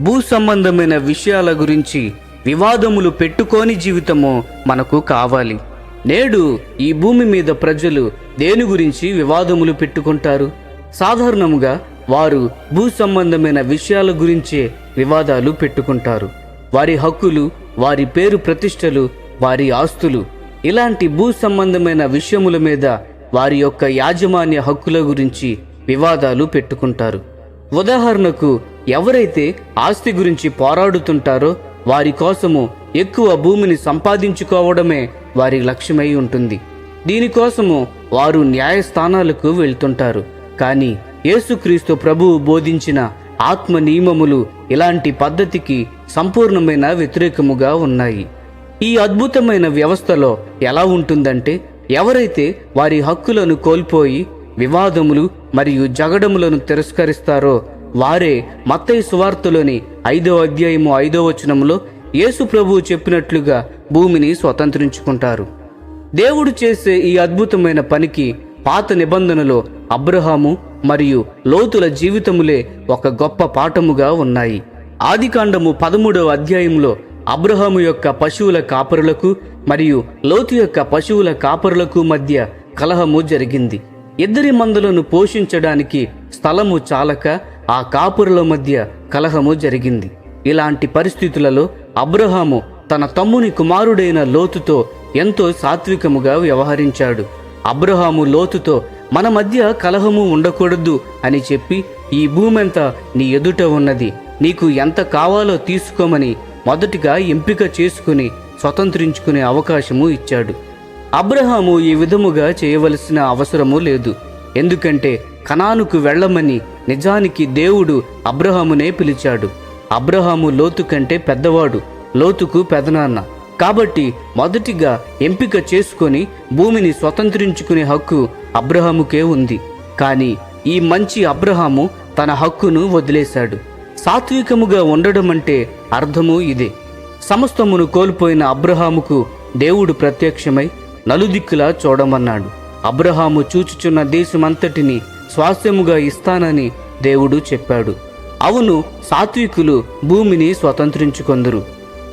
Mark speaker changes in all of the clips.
Speaker 1: భూ సంబంధమైన విషయాల గురించి వివాదములు పెట్టుకోని జీవితము మనకు కావాలి. నేడు ఈ భూమి మీద ప్రజలు దేని గురించి వివాదములు పెట్టుకుంటారు? సాధారణముగా వారు భూ సంబంధమైన విషయాల గురించే వివాదాలు పెట్టుకుంటారు. వారి హక్కులు వారి పేరు ప్రతిష్టలు వారి ఆస్తులు ఇలాంటి భూ సంబంధమైన విషయముల మీద వారి యొక్క యాజమాన్య హక్కుల గురించి వివాదాలు పెట్టుకుంటారు. ఉదాహరణకు ఎవరైతే ఆస్తి గురించి పోరాడుతుంటారో వారి కోసము ఎక్కువ భూమిని సంపాదించుకోవడమే వారి లక్ష్యమై ఉంటుంది. దీనికోసము వారు న్యాయస్థానాలకు వెళ్తుంటారు. కానీ యేసుక్రీస్తు ప్రభువు బోధించిన ఆత్మ నియమములు ఇలాంటి పద్ధతికి సంపూర్ణమైన వ్యతిరేకముగా ఉన్నాయి. ఈ అద్భుతమైన వ్యవస్థలో ఎలా ఉంటుందంటే ఎవరైతే వారి హక్కులను కోల్పోయి వివాదములు మరియు జగడములను తిరస్కరిస్తారో వారే మత్తయి సువార్తలోని ఐదో అధ్యాయము ఐదో వచనంలో యేసు ప్రభువు చెప్పినట్లుగా భూమిని స్వతంత్రించుకుంటారు. దేవుడు చేసే ఈ అద్భుతమైన పనికి పాత నిబంధనలో అబ్రహాము మరియు లోతుల జీవితములే ఒక గొప్ప పాఠముగా ఉన్నాయి. ఆదికాండము పదమూడవ అధ్యాయంలో అబ్రహాము యొక్క పశువుల కాపరులకు మరియు లోతు యొక్క పశువుల కాపరులకు మధ్య కలహము జరిగింది. ఇద్దరి మందులను పోషించడానికి స్థలము చాలక ఆ కాపురుల మధ్య కలహము జరిగింది. ఇలాంటి పరిస్థితులలో అబ్రహాము తన తమ్ముని కుమారుడైన లోతుతో ఎంతో సాత్వికముగా వ్యవహరించాడు. అబ్రహాము లోతుతో మన మధ్య కలహము ఉండకూడదు అని చెప్పి ఈ భూమంతా నీ ఎదుట ఉన్నది. నీకు ఎంత కావాలో తీసుకోమని మొదటిగా ఎంపిక చేసుకుని స్వతంత్రించుకునే అవకాశము ఇచ్చాడు. అబ్రహాము ఈ విధముగా చేయవలసిన అవసరము లేదు. ఎందుకంటే కనానుకు వెళ్ళమని నిజానికి దేవుడు అబ్రహామునే పిలిచాడు. అబ్రహాము లోతు కంటే పెద్దవాడు లోతుకు పెదనాన్న. కాబట్టి మొదటిగా ఎంపిక చేసుకొని భూమిని స్వతంత్రించుకునే హక్కు అబ్రహాముకే ఉంది. కానీ ఈ మంచి అబ్రహాము తన హక్కును వదిలేశాడు. సాత్వికముగా ఉండడం అంటే అర్థము ఇదే. సమస్తమును కోల్పోయిన అబ్రహాముకు దేవుడు ప్రత్యక్షమై నలుదిక్కులా చూడమన్నాడు. అబ్రహాము చూచుచున్న దేశమంతటిని స్వాస్థ్యముగా ఇస్తానని దేవుడు చెప్పాడు. అవును సాత్వికులు భూమిని స్వతంత్రించుకొందరు.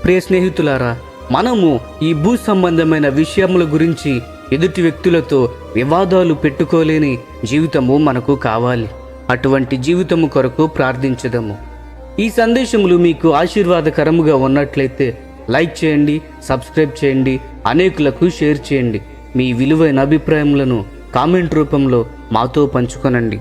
Speaker 1: ప్రియ స్నేహితులారా మనము ఈ భూ సంబంధమైన విషయముల గురించి ఎదుటి వ్యక్తులతో వివాదాలు పెట్టుకోలేని జీవితము మనకు కావాలి. అటువంటి జీవితము కొరకు ప్రార్థించదము. ఈ సందేశములు మీకు ఆశీర్వాదకరముగా ఉన్నట్లయితే లైక్ చేయండి సబ్స్క్రైబ్ చేయండి అనేకులకు షేర్ చేయండి. మీ విలువైన అభిప్రాయములను కామెంట్ రూపంలో మాతో పంచుకొనండి.